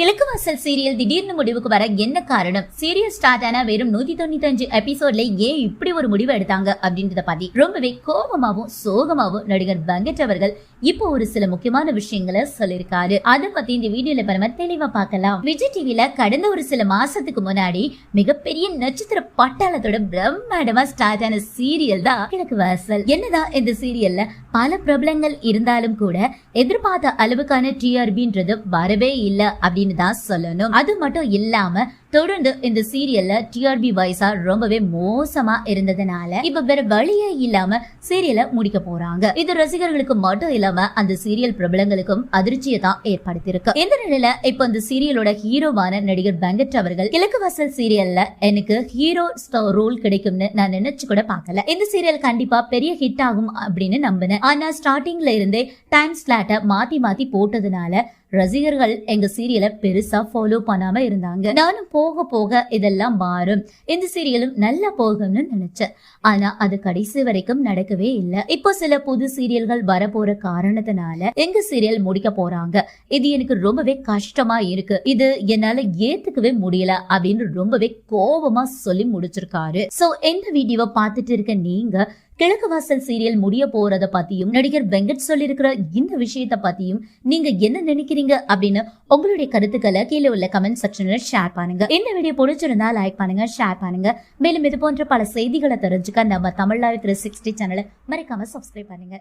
கிழக்கு வாசல் சீரியல் திடீர்னு முடிவுக்கு வர என்ன காரணம்? சீரியல் ஸ்டார்ட் ஆன வெறும் நூத்தி தொண்ணூத்தி அஞ்சு எபிசோட்ல ஏன் இப்படி ஒரு முடிவு எடுத்தாங்க அப்படின்றத பத்தி ரொம்பவே கோபமாவும் சோகமாவும் நடிகர் வெங்கட் அவர்கள் இப்போ ஒரு சில முக்கியமான விஷயங்களை சொல்லியிருக்காரு. அதை பத்தி இந்த வீடியோல நம்ம தெளிவா பார்க்கலாம். விஜய் டிவில கடந்த ஒரு சில மாசத்துக்கு முன்னாடி மிகப்பெரிய நட்சத்திர பட்டாளத்தோட பிரம்மாண்டமா ஸ்டார்ட் ஆன சீரியல் தான் கிழக்கு வாசல். என்னதான் இந்த சீரியல்ல பல பிரபலங்கள் இருந்தாலும் கூட எதிர்பார்த்த அளவுக்கான டிஆர்பின்றது வரவே இல்லை அப்படின்னு தான் சொல்லணும். அது மட்டும் இல்லாம தொடர்ந்து இந்த சீரியல்ல டிஆர்பி வைஸா ரொம்பவே மோசமா இருந்ததுனால இப்ப வேற வழியே இல்லாம சீரியலை முடிக்க போறாங்க. இது ரசிகர்களுக்கு மட்டும் இல்லாம அந்த சீரியல் பிரபலங்களுக்கும் அதிர்ச்சியை தான் ஏற்படுத்தியிருக்கு. இந்த நிலையில இப்ப இந்த சீரியலோட ஹீரோவான நடிகர் வெங்கட் அவர்கள் கிழக்கு வாசல் சீரியல்ல எனக்கு ஹீரோ ரோல் கிடைக்கும்னு நான் நினைச்சு கூட பார்க்கல. இந்த சீரியல் கண்டிப்பா பெரிய ஹிட் ஆகும் அப்படின்னு நம்பினேன். ஆனா ஸ்டார்டிங்ல இருந்தே டைம் ஸ்லாட்டை மாத்தி மாத்தி போட்டதுனால ரசிகர்கள் எங்க சீரியலை பெருசா ஃபாலோ பண்ணாம இருந்தாங்க. நானும் போக போக இதெல்லாம் மாறும். இந்த சீரியலும் நல்லா போகும்னு நினைச்சேன் ஆனா அது கடைசி வரைக்கும் நடக்கவே இல்லை. இப்போ சில புது சீரியல்கள் வரப்போற காரணத்தினால எங்க சீரியல் முடிக்க போறாங்க? இது எனக்கு ரொம்பவே கஷ்டமா இருக்கு. இது என்னால ஏத்துக்கவே முடியல அப்படின்னு ரொம்பவே கோபமா சொல்லி முடிச்சிருக்காரு. சோ இந்த வீடியோவை பார்த்துட்டு இருக்க நீங்க? கிழக்கு வாசல் சீரியல் முடிய போறத பத்தியும் நடிகர் வெங்கட் சொல்லியிருக்கிற இந்த விஷயத்த பத்தியும் நீங்க என்ன நினைக்கிறீங்க அப்படின்னு உங்களுடைய கருத்துக்களை கீழே உள்ள கமெண்ட் செக்ஷன்ல ஷேர் பண்ணுங்க. இந்த வீடியோ பிடிச்சிருந்தா லைக் பண்ணுங்க ஷேர் பண்ணுங்க. மேலும் இது போன்ற பல செய்திகளை தெரிஞ்சுக்க நம்ம தமிழ் த்ரீ சிக்ஸ்டி சேனலை மறக்காம சப்ஸ்கிரைப் பண்ணுங்க.